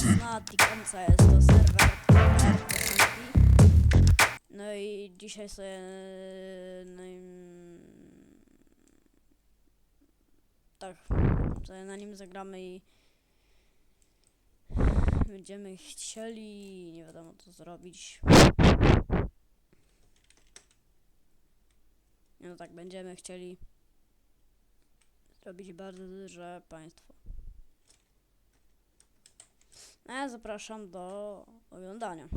Fnatic MC jest to serwer. No i dzisiaj sobie no i, tak sobie na nim zagramy i będziemy chcieli nie wiadomo co zrobić. No tak, będziemy chcieli zrobić bardzo duże państwo. A ja zapraszam do oglądania.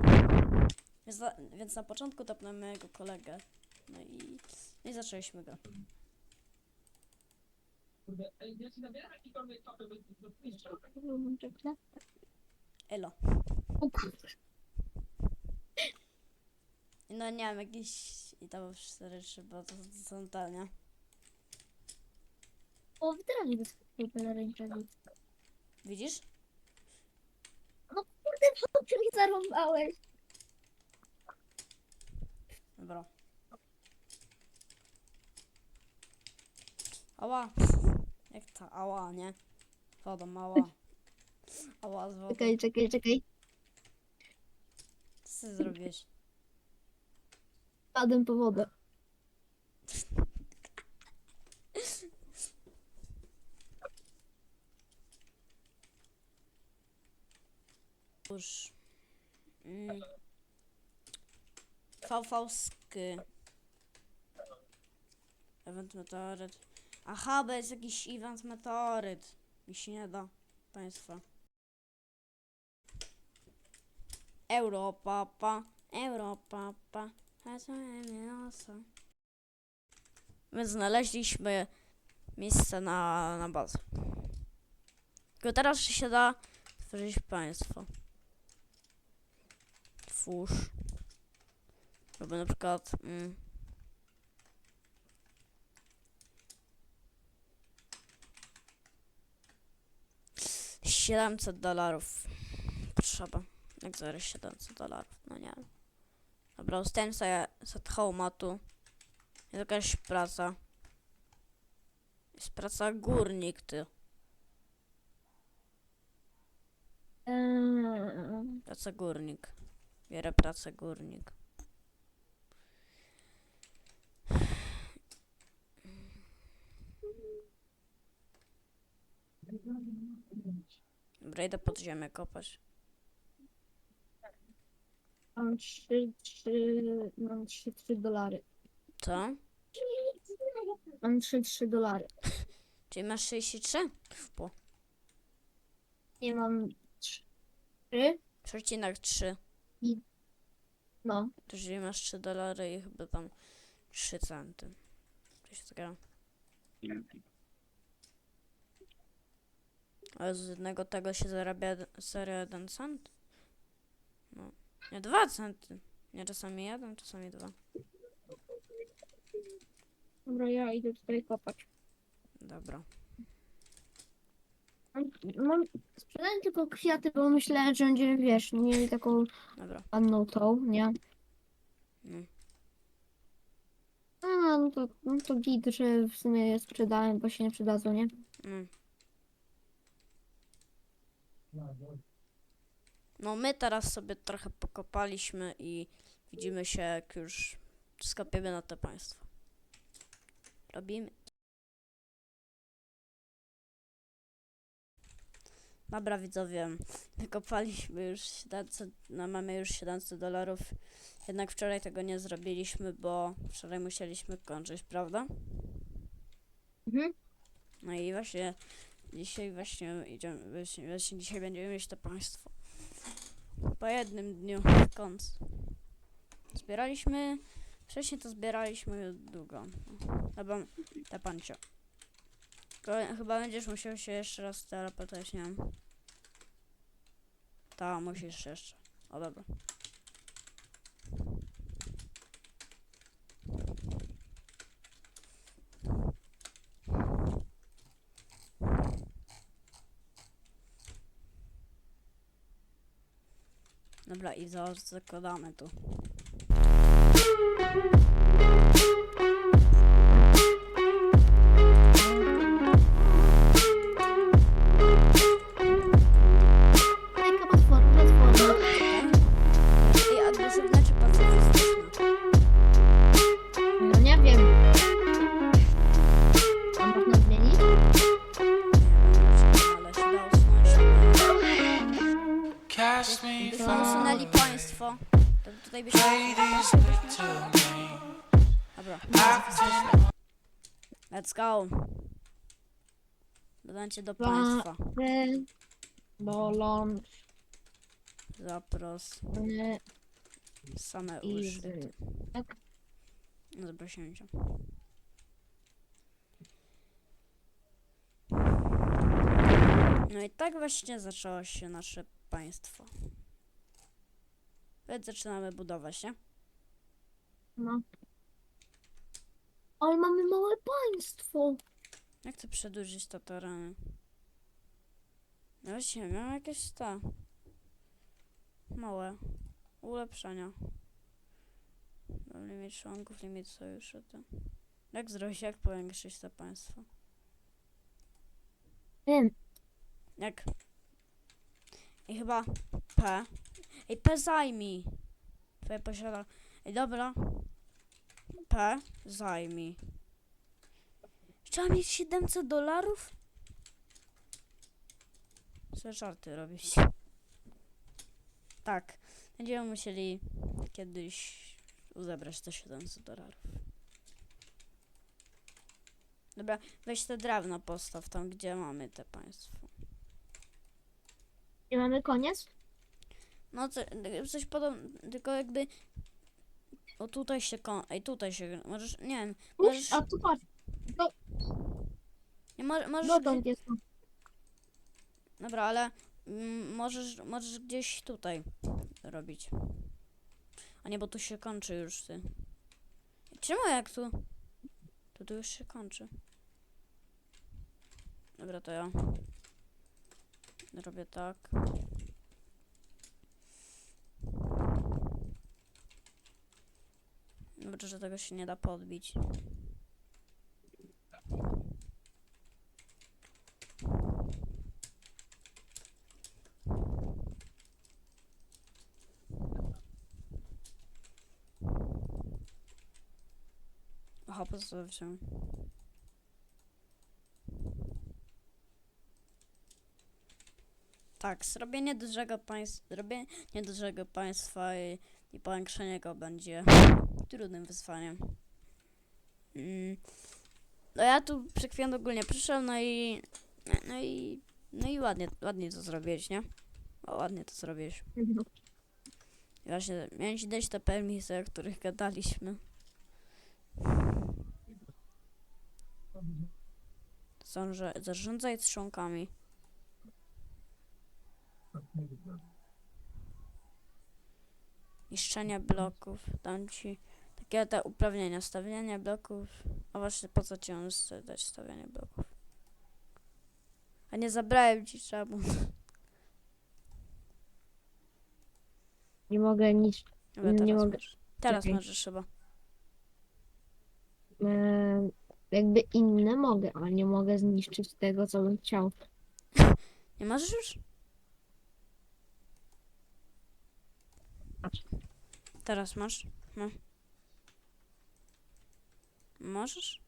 Więc na, więc na początku tapnę mojego kolegę. No i, no i zaczęliśmy go. Elo. No nie wiem, jakieś i tam cztery trzy, bo to, to są te, nie? O, wydranie wyskakuje pomarańczowy. Widzisz? Co mi zarąbałeś? Dobra. Ała. Jak ta ała, nie? Woda mała. Ała z wodą. Czekaj, czekaj, czekaj. Co ty zrobiłeś? Padłem po wodę. Już. Mm. VV-ski. Event meteoryt. Aha, bo jest jakiś event meteoryt. Mi się nie da. Państwa. Europapa. Europapa. Więc znaleźliśmy miejsce na, na bazę. Tylko teraz się da stworzyć państwo. Twórz. Albo na przykład. Mm, Siedemset dolarów. Potrzeba. Jak zaraz 700 dolarów. No nie. Dobra, ustawiam sobie set home'a tu. Jest jakaś praca. Jest praca górnik, ty. Praca górnik. Biorę pracę górnik. Dobra, idę pod ziemię kopać. Mam 3, 3, mam 3, 3 dolary. Co? Mam 3, 3 dolary. Czyli masz 63? Po. Nie mam 3. 3,3. I... No. Czyli masz 3 dolary i chyba tam 3 centy. To się zgra. Ale z jednego tego się zarabia serio 1 cent? No. Nie, 2 centy. Nie, czasami jeden, czasami dwa. Dobra, ja idę tutaj kopać. Dobra. Mam, mam sprzedałem tylko kwiaty, bo myślałem, że będziemy, wiesz, mieli taką Dobra. panną tą, nie? No. A, no to, no to git, że w sumie je sprzedałem, bo się nie przydadzą, nie? No. No my teraz sobie trochę pokopaliśmy i widzimy się jak już skopiemy na to państwo. Robimy. Dobra widzowie, wykopaliśmy już 700, no mamy już 700 dolarów. Jednak wczoraj tego nie zrobiliśmy, bo wczoraj musieliśmy kończyć, prawda? Mhm. No i właśnie dzisiaj właśnie idziemy, właśnie, właśnie dzisiaj będziemy mieć to państwo. Po jednym dniu końcu. Zbieraliśmy, wcześniej to zbieraliśmy długo. Chyba ta pancia. Tylko Chyba będziesz musiał się jeszcze raz teleportować, nie wiem. Ta, musisz jeszcze. O dobra. Dobra, i za- zakładamy tu. Let's go. Dodajcie do państwa. Bolon, Zapros. Same uszy. Tak? No. No i tak właśnie zaczęło się nasze państwo. Więc zaczynamy budować, nie? No. Ale mamy małe państwo. Jak chcę przedłużyć to tereny? No właśnie, miałem jakieś te małe ulepszenia. No, Limit członków, limit sojuszy. To. Jak zrobić, jak powiększyć to państwo? Wiem. Jak? I chyba P. Ej, P zajmij. P posiada. Ej, dobra. P zajmij. Trzeba mieć 700 dolarów? Co żarty robić? Tak. Będziemy musieli kiedyś zebrać te 700 dolarów. Dobra, weź te drewno postaw tam, gdzie mamy te państwo. I mamy koniec? No co, coś podobnego, tylko jakby... O tutaj się kon... Ej, tutaj się... Możesz, nie wiem, możesz... A tu patrz, Nie, mo- możesz... dotąd jest to. Dobra, ale mm, możesz, możesz gdzieś tutaj robić. A nie, bo tu się kończy już ty. Czemu jak tu? Tu, tu już się kończy. Dobra, to ja robię tak. Dobrze, że tego się nie da podbić. Aha, pozostawiam. Tak, zrobienie dużego państwa, zrobienie dużego państwa i, i powiększenie go będzie trudnym wyzwaniem. Mm. No ja tu chwilą ogólnie przyszedłem, no i no i no i ładnie, ładnie to zrobiłeś, nie? O, ładnie to zrobiłeś. Mhm. Właśnie, miałem ci dać te permisje, o których gadaliśmy. Zarządza- Zarządzaj trzonkami. Niszczenie bloków. Dam ci takie te uprawnienia. Stawianie bloków. A właśnie po co ci on chce dać stawianie bloków? A nie zabrałem ci trzeba. Nie mogę nic. Dobra, Nie teraz mogę. możesz. Teraz Czekaj. możesz chyba. E, jakby inne mogę, ale nie mogę zniszczyć tego, co bym chciał. Nie możesz już? Teraz masz. No. Możesz?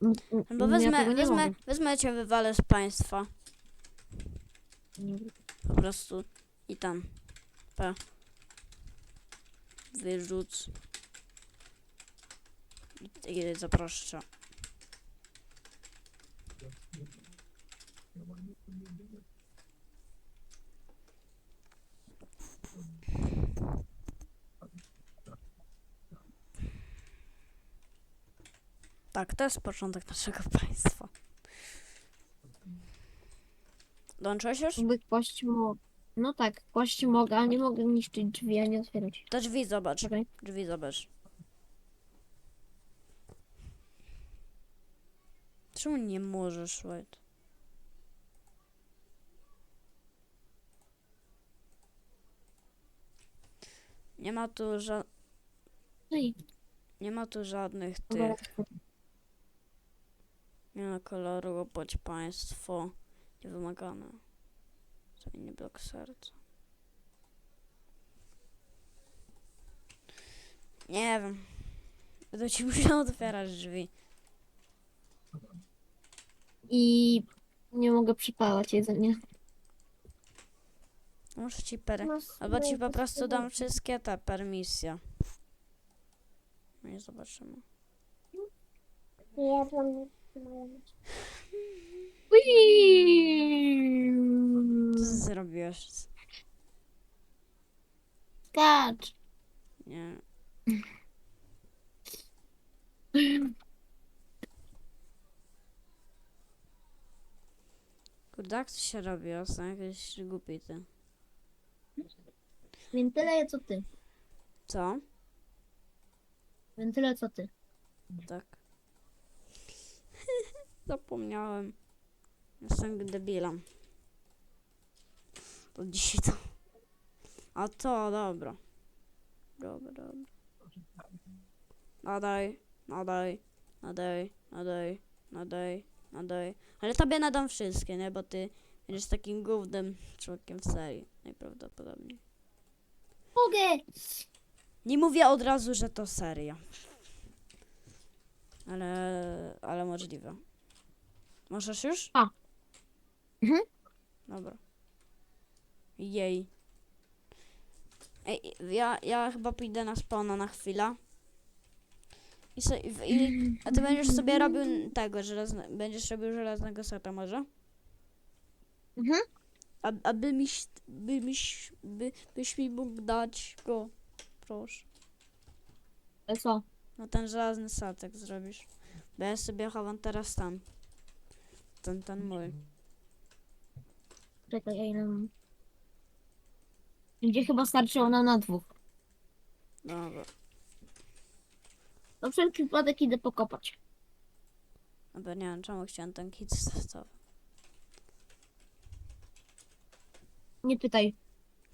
No Bo ja wezmę, nie wezmę, mogę. wezmę cię wywalę z państwa. Po prostu. I tam. P. Wyrzuc. I, i Tak, to jest początek naszego państwa. Dołączyłeś już? Jakby kłaść mo... No tak, kłaść mogę, ale nie mogę niszczyć drzwi, a nie otwierać. To drzwi zobacz. Czekaj. Drzwi zobacz. Czemu nie możesz, White? Nie ma tu ża- No i nie ma tu żadnych dobra. tych. Nie ma koloru, bądź państwo. Niewymagane. Zmieni blok serca. Nie wiem. Będę ci musiał otwierać drzwi. I nie mogę przypalać jedzenia. Muszę ci per... No, Albo ci po super, prostu dam wszystkie te permisje. No i zobaczymy. Ja tam... Co ty zrobiłeś? Skacz. Nie. Kurde, jak to się robi? Jestem jakiś głupi ty. Więc tyle co ty. Co? Więc tyle co ty. Tak. Zapomniałem. Jestem debilem. To dzisiaj to. A to, dobra. Dobra, dobra. Nadaj, nadaj, nadaj, nadaj, nadaj, nadaj. Ale tobie nadam wszystkie, nie? Bo ty będziesz takim głównym członkiem w serii. Najprawdopodobniej. Mogę! Nie mówię od razu, że to seria. Ale, ale możliwe. Możesz już? A. Mhm. Dobra. Jej. Ej, ja, ja chyba pójdę na spawna na chwilę. I, so, i, i, a ty będziesz sobie robił tego, żelazne, będziesz robił żelaznego seta może? Mhm. A, a by miś, by miś, by, byś mi mógł dać go, proszę. Ale co? No ten żelazny statek zrobisz. Bo ja sobie chowam teraz tam. Ten, ten mój. Czekaj, ja ile mam? Gdzie chyba starczyło nam na dwóch. Dobra. Na wszelki wypadek idę pokopać. Dobra, nie wiem czemu chciałem ten kit startowy. Nie pytaj.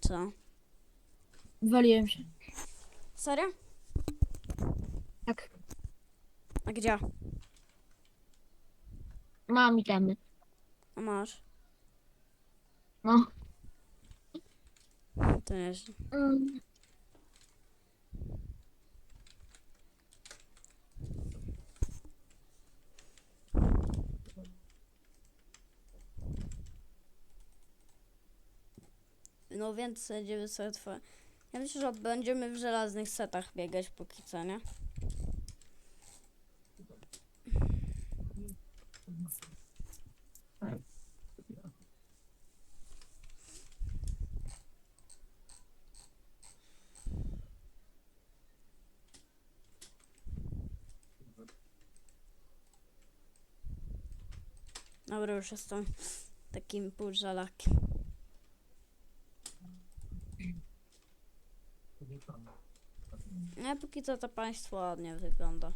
Co? Waliłem się. Serio? Tak. A gdzie? Mam itemy. A masz? No. To nieźle. Mm. No więc będziemy sobie twoje... Ja myślę, że będziemy w żelaznych setach biegać póki co, nie? Dobra, już jestem takim półżelakiem. Nie, póki co to państwo ładnie wygląda.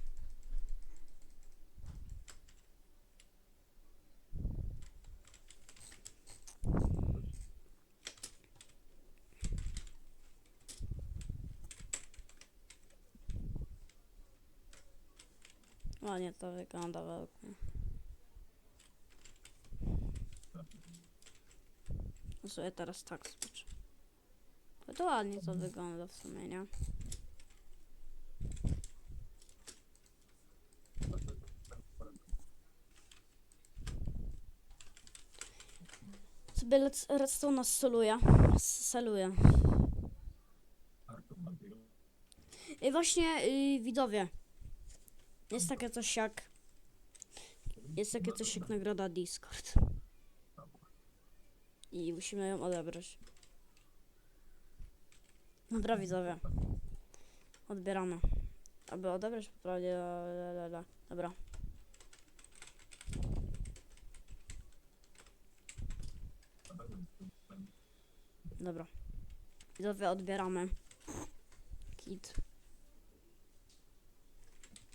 Ładnie to wygląda według mnie. No sobie teraz tak zobaczę. No to ładnie to wygląda w sumie, nie? Sobie redstone soluje. Saluje. I właśnie y, widzowie. Jest takie coś jak. Jest takie coś jak nagroda Discord. I musimy ją odebrać. Dobra widzowie. Odbieramy. Aby odebrać poprawnie. Dobra. Dobra. Widzowie odbieramy. Kit.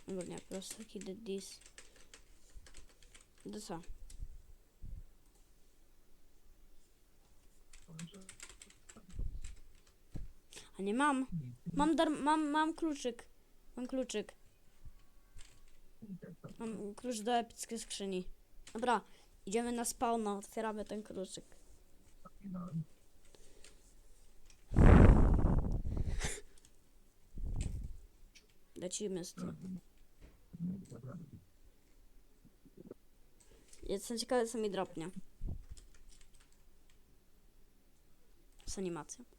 Dobra, nie, po prostu kit this. Do co? A nie mam. Mam dar mam, mam kluczyk. Mam kluczyk. Mam klucz do epickiej skrzyni. Dobra, idziemy na spawna, otwieramy ten kluczyk. Lecimy z tym. Jestem ciekawy, co mi dropnie. z animacją.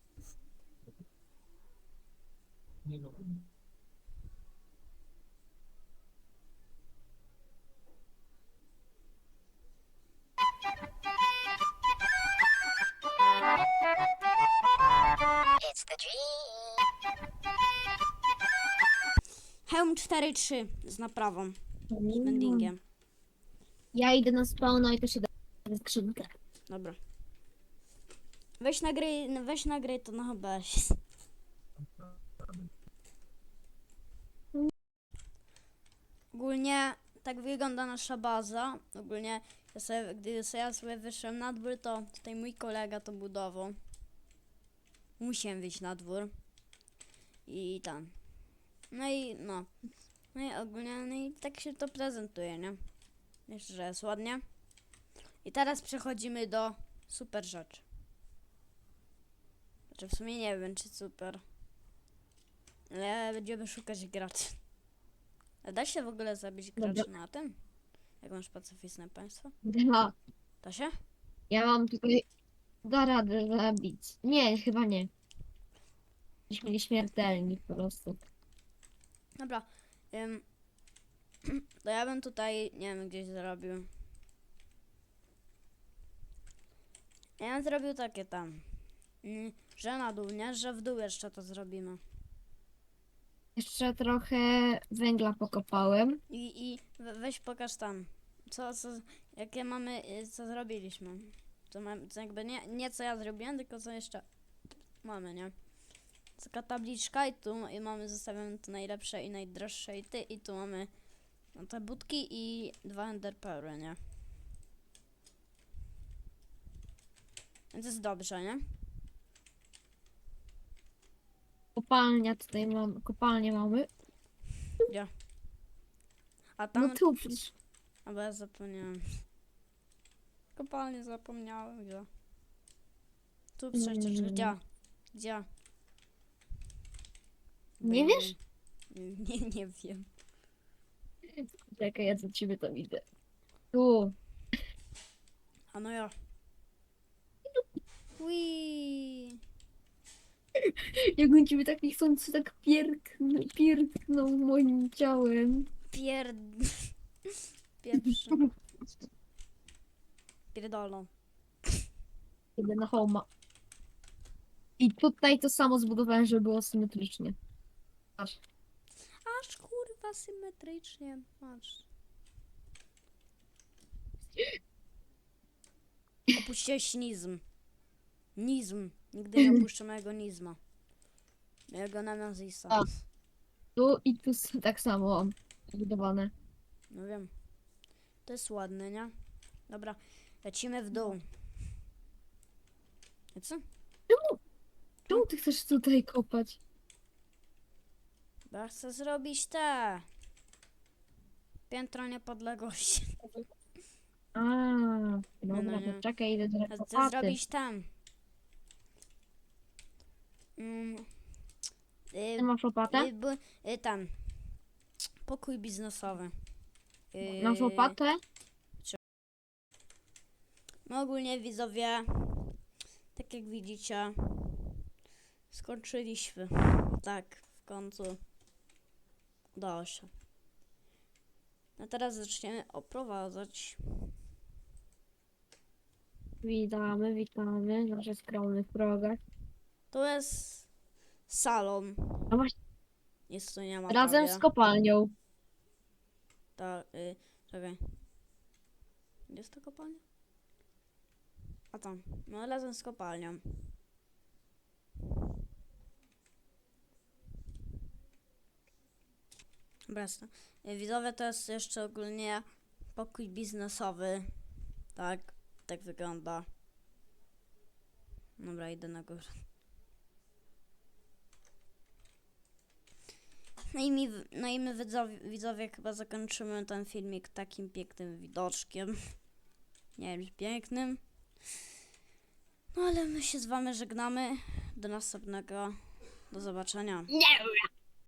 Hełm 4-3 z naprawą, z mendingiem. Ja idę na spawna i to się da w skrzynkę. Dobra. Weź nagraj, weź nagraj to na OBS. Ogólnie tak wygląda nasza baza. Ogólnie ja sobie, gdy sobie ja sobie wyszłem na dwór, to tutaj mój kolega to budował. Musiałem wyjść na dwór. I tam. No i no. No i ogólnie, no i tak się to prezentuje, nie? Jeszcze, że jest ładnie. I teraz przechodzimy do super rzeczy. Znaczy w sumie nie wiem, czy super. Ale będziemy szukać graczy. A da się w ogóle zabić graczy Dobra. na tym? Jak masz pacyfistne państwo? Ja, Da się? ja mam tutaj... Da radę zabić. Nie, chyba nie. Jesteśmy nieśmiertelni po prostu. Dobra. Ym, to ja bym tutaj, nie wiem, gdzieś zrobił. Ja bym zrobił takie tam. mm, Że na dół, nie? Że w dół jeszcze to zrobimy. Jeszcze trochę węgla pokopałem. I, i we- weź pokaż tam. Co, co, jakie mamy, y, co zrobiliśmy. Co, mam, co jakby nie, nie co ja zrobiłem, tylko co jeszcze mamy, nie? Taka tabliczka i tu i mamy zostawione te najlepsze i najdroższe i ty i tu mamy no, te budki i dwa enderpearly, nie? Więc jest dobrze, nie? Kopalnia tutaj mam, kopalnię mamy. A tam, No tu przecież. a bo ja zapomniałem. Kopalnie zapomniałem, gdzie? Tu przecież, Mm. gdzie? Gdzie? Nie ja wiesz? Nie, nie, nie wiem. Czekaj, ja za ciebie to widzę. Tu. A no ja. Ui. Jak on ciebie tak niechcący tak pierknął, pierknął moim ciałem. Pierd... Pierwszy. Pierdolą. Idę na homa. I tutaj to samo zbudowałem, żeby było symetrycznie. Aż. Aż kurwa symetrycznie. Patrz. Opuściłeś nizm. Nizm. Nigdy nie opuszczę mojego nizma. Mojego nazwiska. A. Tu i tu s- tak samo zbudowane. No wiem. To jest ładne, nie? Dobra, lecimy w dół. I co? Czemu ty chcesz tutaj kopać? Bo ja chcę zrobić te. Piętro niepodległości. A, no nie. to czekaj, idę do Ja Chcę zrobić tam. Mm, Ty y, masz łopatę? y, y, tam. Pokój biznesowy. Y, Masz łopatę? No ogólnie widzowie, tak jak widzicie, skończyliśmy. Tak, w końcu udało się. No teraz zaczniemy oprowadzać. Witamy, witamy, nasze skromnych progach. To jest salon. A właśnie, Jest tu nie ma razem prawie. z kopalnią. Ta, y, czekaj. Gdzie jest ta kopalnia? A tam. No razem z kopalnią. To. Y, Widzowie to jest jeszcze ogólnie pokój biznesowy. Tak, tak wygląda. Dobra, idę na górę. No i, mi, no i my widzowie, widzowie chyba zakończymy ten filmik takim pięknym widoczkiem. Nie wiem, pięknym. No ale my się z wami żegnamy. Do następnego. Do zobaczenia. Nie!